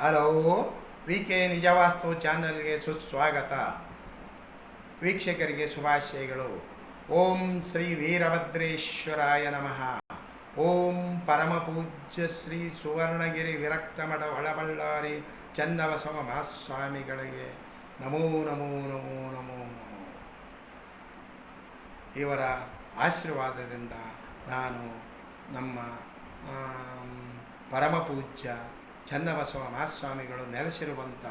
Hello we K ನಿಜವಾಸ್ತು ಚಾನಲ್ಗೆ ಸುಸ್ವಾಗತ. ವೀಕ್ಷಕರಿಗೆ ಶುಭಾಶಯಗಳು. ಓಂ ಶ್ರೀ ವೀರಭದ್ರೇಶ್ವರಾಯ ನಮಃ. ಓಂ ಪರಮಪೂಜ್ಯ ಶ್ರೀ ಸುವರ್ಣಗಿರಿ ವಿರಕ್ತಮಠ ಒಳಬಳ್ಳಾರಿ ಚನ್ನಬಸವ ಮಹಾಸ್ವಾಮಿಗಳಿಗೆ. ನಮೋ ನಮೋ ನಮೋ ನಮೋ ನಮೋ. ಇವರ ಆಶೀರ್ವಾದದಿಂದ ನಾನು ನಮ್ಮ ಪರಮಪೂಜ್ಯ ಚನ್ನಬಸವ ಮಹಾಸ್ವಾಮಿಗಳು ನೆಲೆಸಿರುವಂಥ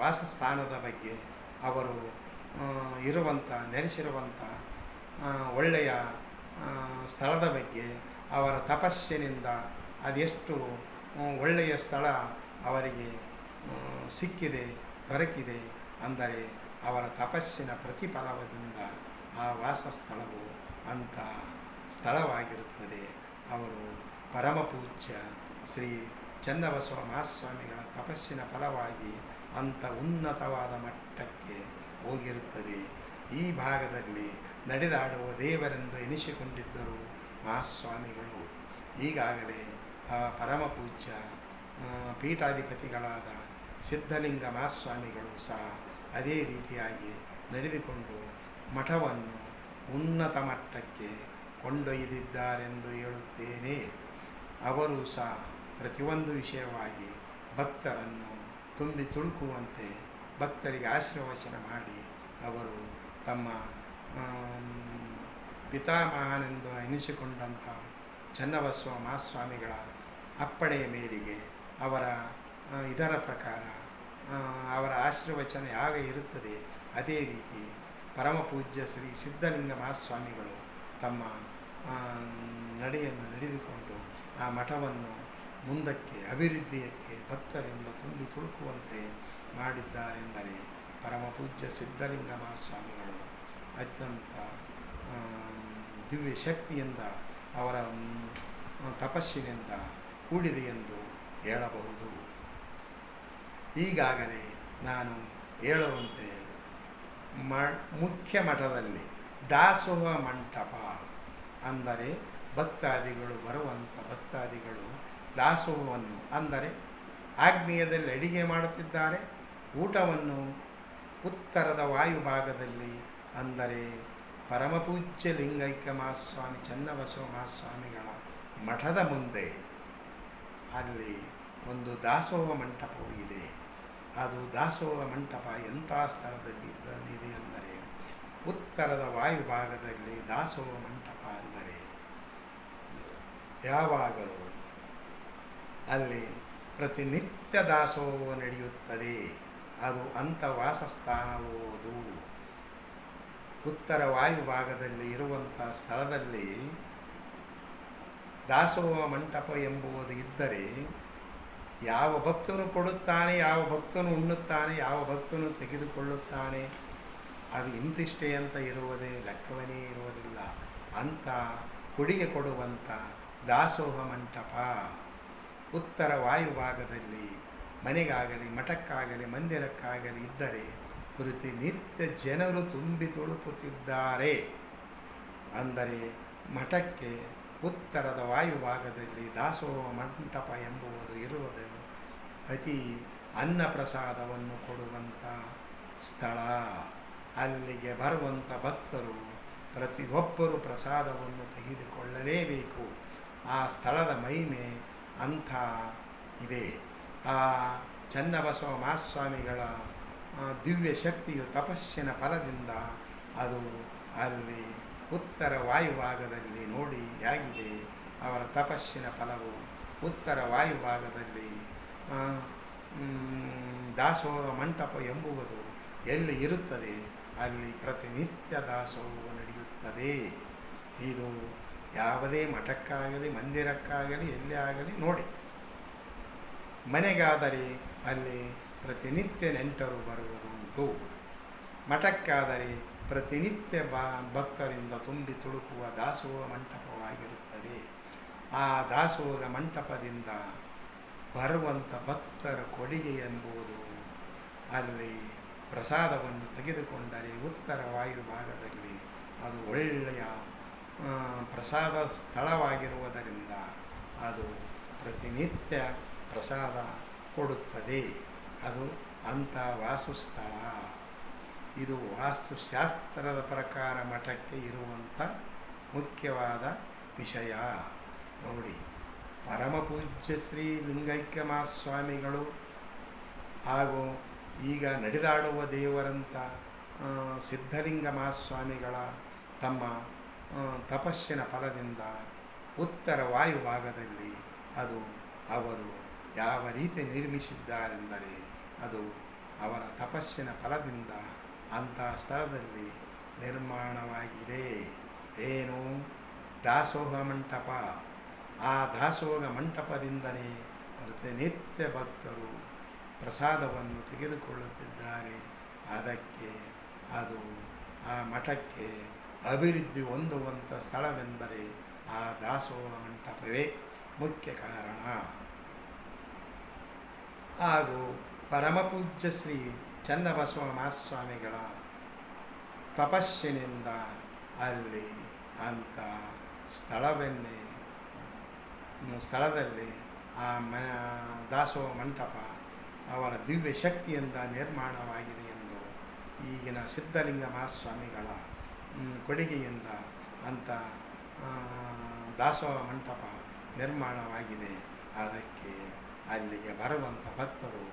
ವಾಸಸ್ಥಾನದ ಬಗ್ಗೆ ಅವರು ಇರುವಂಥ, ನೆಲೆಸಿರುವಂಥ ಒಳ್ಳೆಯ ಸ್ಥಳದ ಬಗ್ಗೆ ಅವರ ತಪಸ್ಸಿನಿಂದ ಅದೆಷ್ಟು ಒಳ್ಳೆಯ ಸ್ಥಳ ಅವರಿಗೆ ಸಿಕ್ಕಿದೆ, ದೊರಕಿದೆ ಅಂದರೆ ಅವರ ತಪಸ್ಸಿನ ಪ್ರತಿಫಲದಿಂದ ಆ ವಾಸಸ್ಥಳವು ಅಂಥ ಸ್ಥಳವಾಗಿರುತ್ತದೆ. ಅವರು ಪರಮಪೂಜ್ಯ ಶ್ರೀ ಚನ್ನಬಸವ ಮಹಾಸ್ವಾಮಿಗಳ ತಪಸ್ಸಿನ ಫಲವಾಗಿ ಅಂಥ ಉನ್ನತವಾದ ಮಟ್ಟಕ್ಕೆ ಹೋಗಿರುತ್ತದೆ. ಈ ಭಾಗದಲ್ಲಿ ನಡೆದಾಡುವ ದೇವರೆಂದು ಎನಿಸಿಕೊಂಡಿದ್ದರು ಮಹಾಸ್ವಾಮಿಗಳು. ಈಗಾಗಲೇ ಪರಮಪೂಜ್ಯ ಪೀಠಾಧಿಪತಿಗಳಾದ ಸಿದ್ಧಲಿಂಗ ಮಹಾಸ್ವಾಮಿಗಳು ಸಹ ಅದೇ ರೀತಿಯಾಗಿ ನಡೆದುಕೊಂಡು ಮಠವನ್ನು ಉನ್ನತ ಮಟ್ಟಕ್ಕೆ ಕೊಂಡೊಯ್ದಿದ್ದಾರೆಂದು ಹೇಳುತ್ತೇನೆ. ಅವರು ಸಹ ಪ್ರತಿಯೊಂದು ವಿಷಯವಾಗಿ ಭಕ್ತರನ್ನು ತುಂಬಿ ತುಳುಕುವಂತೆ ಭಕ್ತರಿಗೆ ಆಶೀರ್ವಚನ ಮಾಡಿ ಅವರು ತಮ್ಮ ಪಿತಾಮಹನೆಂದು ಎನಿಸಿಕೊಂಡಂಥ ಚನ್ನಬಸವ ಮಹಾಸ್ವಾಮಿಗಳ ಅಪ್ಪಣೆಯ ಮೇರೆಗೆ ಅವರ ಇದರ ಪ್ರಕಾರ ಅವರ ಆಶೀರ್ವಚನ ಯಾವಾಗ ಇರುತ್ತದೆ ಅದೇ ರೀತಿ ಪರಮಪೂಜ್ಯ ಶ್ರೀ ಸಿದ್ಧಲಿಂಗ ಮಹಾಸ್ವಾಮಿಗಳು ತಮ್ಮ ನಡೆಯನ್ನು ನಡೆದುಕೊಂಡು ಆ ಮಠವನ್ನು ಮುಂದಕ್ಕೆ ಅಭಿವೃದ್ಧಿಯಕ್ಕೆ ಭಕ್ತರಿಂದ ತುಂಬಿ ತುಳುಕುವಂತೆ ಮಾಡಿದ್ದಾರೆಂದರೆ ಪರಮಪೂಜ್ಯ ಸಿದ್ಧಲಿಂಗ ಮಹಾಸ್ವಾಮಿಗಳು ಅತ್ಯಂತ ದಿವ್ಯ ಶಕ್ತಿಯಿಂದ ಅವರ ತಪಸ್ಸಿನಿಂದ ಕೂಡಿದೆ ಎಂದು ಹೇಳಬಹುದು. ಈಗಾಗಲೇ ನಾನು ಹೇಳುವಂತೆ ಮ, ಮುಖ್ಯ ಮಠದಲ್ಲಿ ದಾಸೋಹ ಮಂಟಪ ಅಂದರೆ ಭಕ್ತಾದಿಗಳು ಬರುವಂಥ ಭಕ್ತಾದಿಗಳು ದಾಸೋಹವನ್ನು ಅಂದರೆ ಆಗ್ನೇಯದಲ್ಲಿ ಅಡಿಗೆ ಮಾಡುತ್ತಿದ್ದಾರೆ. ಊಟವನ್ನು ಉತ್ತರದ ವಾಯುಭಾಗದಲ್ಲಿ ಅಂದರೆ ಪರಮಪೂಜ್ಯ ಲಿಂಗೈಕ್ಯ ಮಹಾಸ್ವಾಮಿ, ಚನ್ನಬಸವ ಮಹಾಸ್ವಾಮಿಗಳ ಮಠದ ಮುಂದೆ. ಅಲ್ಲಿ ಒಂದು ದಾಸೋಹ ಮಂಟಪವು ಇದೆ. ಅದು ದಾಸೋಹ ಮಂಟಪ ಎಂಥ ಸ್ಥಳದಲ್ಲಿ ಇದೆ ಅಂದರೆ ಉತ್ತರದ ವಾಯುಭಾಗದಲ್ಲಿ ದಾಸೋಹ ಮಂಟಪ ಅಂದರೆ ಯಾವಾಗಲೂ ಅಲ್ಲಿ ಪ್ರತಿನಿತ್ಯ ದಾಸೋಹ ನಡೆಯುತ್ತದೆ. ಅದು ಅಂತ ವಾಸಸ್ಥಾನವೋದು ಉತ್ತರ ವಾಯುಭಾಗದಲ್ಲಿ ಇರುವಂಥ ಸ್ಥಳದಲ್ಲಿ ದಾಸೋಹ ಮಂಟಪ ಎಂಬುವುದು ಇದ್ದರೆ ಯಾವ ಭಕ್ತನು ಕೊಡುತ್ತಾನೆ, ಯಾವ ಭಕ್ತನು ಉಣ್ಣುತ್ತಾನೆ, ಯಾವ ಭಕ್ತನು ತೆಗೆದುಕೊಳ್ಳುತ್ತಾನೆ, ಅದು ಇಂತಿಷ್ಟೇ ಅಂತ ಇರುವುದೇ ಲೆಕ್ಕವನೇ ಇರುವುದಿಲ್ಲ. ಅಂತ ಕೊಡುಗೆ ಕೊಡುವಂಥ ದಾಸೋಹ ಮಂಟಪ. ಉತ್ತರ ವಾಯುಭಾಗದಲ್ಲಿ ಮನೆಗಾಗಲಿ, ಮಠಕ್ಕಾಗಲಿ, ಮಂದಿರಕ್ಕಾಗಲಿ ಇದ್ದರೆ ಪ್ರತಿನಿತ್ಯ ಜನರು ತುಂಬಿ ತುಳುಕುತ್ತಿದ್ದಾರೆ ಅಂದರೆ ಮಠಕ್ಕೆ ಉತ್ತರದ ವಾಯುಭಾಗದಲ್ಲಿ ದಾಸೋಹ ಮಂಟಪ ಎಂಬುವುದು ಇರುವುದು ಅತಿ ಅನ್ನ ಪ್ರಸಾದವನ್ನು ಕೊಡುವಂಥ ಸ್ಥಳ. ಅಲ್ಲಿಗೆ ಬರುವಂಥ ಭಕ್ತರು ಪ್ರತಿಯೊಬ್ಬರು ಪ್ರಸಾದವನ್ನು ತೆಗೆದುಕೊಳ್ಳಲೇಬೇಕು. ಆ ಸ್ಥಳದ ಮಹಿಮೆ ಅಂಥ ಇದೆ. ಆ ಚನ್ನಬಸವ ಮಹಾಸ್ವಾಮಿಗಳ ದಿವ್ಯ ಶಕ್ತಿಯು ತಪಸ್ಸಿನ ಫಲದಿಂದ ಅದು ಅಲ್ಲಿ ಉತ್ತರ ವಾಯುಭಾಗದಲ್ಲಿ ನೋಡಿ ಆಗಿದೆ ಅವರ ತಪಸ್ಸಿನ ಫಲವು ಉತ್ತರ ವಾಯುಭಾಗದಲ್ಲಿ ದಾಸೋಹ ಮಂಟಪ ಎಂಬುವುದು ಎಲ್ಲಿ ಇರುತ್ತದೆ ಅಲ್ಲಿ ಪ್ರತಿನಿತ್ಯ ದಾಸೋಹ ನಡೆಯುತ್ತದೆ. ಇದು ಯಾವುದೇ ಮಠಕ್ಕಾಗಲಿ, ಮಂದಿರಕ್ಕಾಗಲಿ, ಎಲ್ಲೇ ಆಗಲಿ ನೋಡಿ. ಮನೆಗಾದರೆ ಅಲ್ಲಿ ಪ್ರತಿನಿತ್ಯ ನೆಂಟರು ಬರುವುದುಂಟು. ಮಠಕ್ಕಾದರೆ ಪ್ರತಿನಿತ್ಯ ಬಾ, ಭಕ್ತರಿಂದ ತುಂಬಿ ತುಳುಕುವ ದಾಸೋಹ ಮಂಟಪವಾಗಿರುತ್ತದೆ. ಆ ದಾಸೋಹ ಮಂಟಪದಿಂದ ಬರುವಂಥ ಭಕ್ತರ ಕೊಡುಗೆ ಎಂಬುದು ಅಲ್ಲಿ ಪ್ರಸಾದವನ್ನು ತೆಗೆದುಕೊಂಡರೆ ಉತ್ತರ ವಾಯುಭಾಗದಲ್ಲಿ ಅದು ಒಳ್ಳೆಯ ಪ್ರಸಾದ ಸ್ಥಳವಾಗಿರುವುದರಿಂದ ಅದು ಪ್ರತಿನಿತ್ಯ ಪ್ರಸಾದ ಕೊಡುತ್ತದೆ. ಅದು ಅಂಥ ವಾಸುಸ್ಥಳ. ಇದು ವಾಸ್ತುಶಾಸ್ತ್ರದ ಪ್ರಕಾರ ಮಠಕ್ಕೆ ಇರುವಂಥ ಮುಖ್ಯವಾದ ವಿಷಯ. ನೋಡಿ ಪರಮಪೂಜ್ಯ ಶ್ರೀ ಲಿಂಗೈಕ್ಯ ಮಹಾಸ್ವಾಮಿಗಳು ಹಾಗೂ ಈಗ ನಡೆದಾಡುವ ದೇವರಂಥ ಸಿದ್ಧಲಿಂಗ ಮಹಾಸ್ವಾಮಿಗಳ ತಮ್ಮ ತಪಸ್ಸಿನ ಫಲದಿಂದ ಉತ್ತರ ವಾಯುಭಾಗದಲ್ಲಿ ಅದು ಅವರು ಯಾವ ರೀತಿ ನಿರ್ಮಿಸಿದ್ದಾರೆಂದರೆ ಅದು ಅವರ ತಪಸ್ಸಿನ ಫಲದಿಂದ ಅಂತಹ ಸ್ಥಳದಲ್ಲಿ ನಿರ್ಮಾಣವಾಗಿದೆ ಏನು? ದಾಸೋಹ ಮಂಟಪ. ಆ ದಾಸೋಹ ಮಂಟಪದಿಂದಲೇ ಪ್ರತಿನಿತ್ಯ ಭಕ್ತರು ಪ್ರಸಾದವನ್ನು ತೆಗೆದುಕೊಳ್ಳುತ್ತಿದ್ದಾರೆ. ಅದಕ್ಕೆ ಅದು ಆ ಮಠಕ್ಕೆ ಅಭಿವೃದ್ಧಿ ಹೊಂದುವಂಥ ಸ್ಥಳವೆಂದರೆ ಆ ದಾಸೋಹ ಮಂಟಪವೇ ಮುಖ್ಯ ಕಾರಣ. ಹಾಗೂ ಪರಮಪೂಜ್ಯ ಶ್ರೀ ಚನ್ನಬಸವ ಮಹಾಸ್ವಾಮಿಗಳ ತಪಸ್ಸಿನಿಂದ ಅಲ್ಲಿ ಅಂಥ ಸ್ಥಳವನ್ನೇ, ಸ್ಥಳದಲ್ಲಿ ಆ ಮ, ದಾಸೋಹ ಮಂಟಪ ಅವರ ದಿವ್ಯ ಶಕ್ತಿಯಿಂದ ನಿರ್ಮಾಣವಾಗಿದೆ ಎಂದು ಈಗಿನ ಸಿದ್ಧಲಿಂಗ ಮಹಾಸ್ವಾಮಿಗಳ ಕೊಡುಗೆಯಿಂದ ಅಂಥ ದಾಸೋಹ ಮಂಟಪ ನಿರ್ಮಾಣವಾಗಿದೆ. ಅದಕ್ಕೆ ಅಲ್ಲಿಗೆ ಬರುವಂಥ ಭಕ್ತರು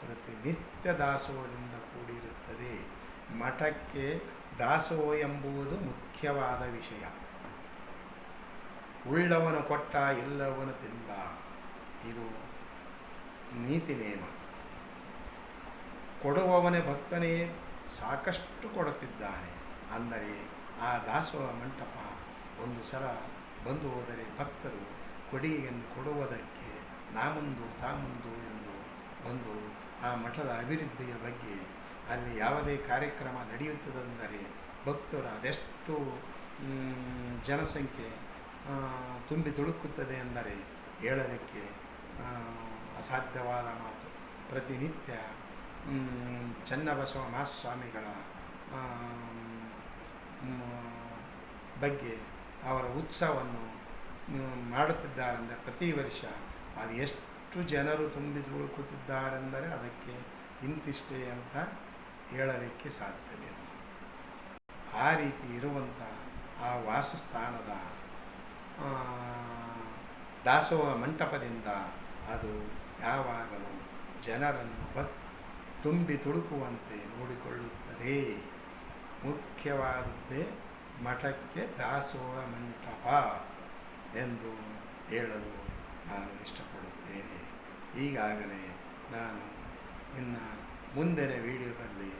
ಪ್ರತಿನಿತ್ಯ ದಾಸೋಹದಿಂದ ಕೂಡಿರುತ್ತದೆ. ಮಠಕ್ಕೆ ದಾಸೋಹ ಎಂಬುದು ಮುಖ್ಯವಾದ ವಿಷಯ. ಉಳ್ಳವನು ಕೊಟ್ಟ ಇಲ್ಲವನು ತಿಂದ. ಇದು ನೀತಿ ನೇಮ ಕೊಡುವವನೇ ಭಕ್ತನೇ ಸಾಕಷ್ಟು ಕೊಡುತ್ತಿದ್ದಾನೆ. ಅಂದರೆ ಆ ದಾಸೋಹ ಮಂಟಪ ಒಂದು ಸಲ ಬಂದು ಹೋದರೆ ಭಕ್ತರು ಕೊಡುಗೆಯನ್ನು ಕೊಡುವುದಕ್ಕೆ ನಾಮುಂದು ತಾಮುಂದು ಎಂದು ಬಂದು ಆ ಮಠದ ಅಭಿವೃದ್ಧಿಯ ಬಗ್ಗೆ ಅಲ್ಲಿ ಯಾವುದೇ ಕಾರ್ಯಕ್ರಮ ನಡೆಯುತ್ತದೆಂದರೆ ಭಕ್ತರು ಅದೆಷ್ಟು ಜನಸಂಖ್ಯೆ ತುಂಬಿ ತುಳುಕುತ್ತದೆ ಎಂದರೆ ಹೇಳಲಿಕ್ಕೆ ಅಸಾಧ್ಯವಾದ ಮಾತು. ಪ್ರತಿನಿತ್ಯ ಚನ್ನಬಸವ ಮಹಾಸ್ವಾಮಿಗಳ ಬಗ್ಗೆ ಅವರ ಉತ್ಸವವನ್ನು ಮಾಡುತ್ತಿದ್ದಾರೆಂದರೆ ಪ್ರತಿ ವರ್ಷ ಅದು ಎಷ್ಟು ಜನರು ತುಂಬಿ ತುಳುಕುತ್ತಿದ್ದಾರೆಂದರೆ ಅದಕ್ಕೆ ಇಂತಿಷ್ಟೇ ಅಂತ ಹೇಳಲಿಕ್ಕೆ ಸಾಧ್ಯವಿಲ್ಲ. ಆ ರೀತಿ ಇರುವಂಥ ಆ ವಾಸಸ್ಥಾನದ ದಾಸೋಹ ಮಂಟಪದಿಂದ ಅದು ಯಾವಾಗಲೂ ಜನರನ್ನು ಬತ್, ತುಂಬಿ ತುಳುಕುವಂತೆ ನೋಡಿಕೊಳ್ಳುತ್ತದೆ. ಮುಖ್ಯವಾದದ್ದೇ ಮಠಕ್ಕೆ ದಾಸೋಹ ಮಂಟಪ ಎಂದು ಹೇಳಲು ನಾನು ಇಷ್ಟಪಡುತ್ತೇನೆ. ಈಗಾಗಲೇ ನಾನು ಇನ್ನು ಮುಂದಿನ ವಿಡಿಯೋದಲ್ಲಿ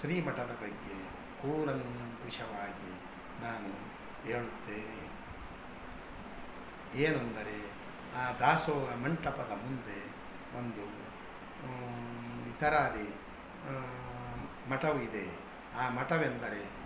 ಶ್ರೀಮಠದ ಬಗ್ಗೆ ಕೂಲಂಕುಷವಾಗಿ ನಾನು ಹೇಳುತ್ತೇನೆ. ಏನೆಂದರೆ, ಆ ದಾಸೋಹ ಮಂಟಪದ ಮುಂದೆ ಒಂದು ಇತರಾದಿ ಮಠವಿದೆ ಆ ಮಠವೆಂದರೆ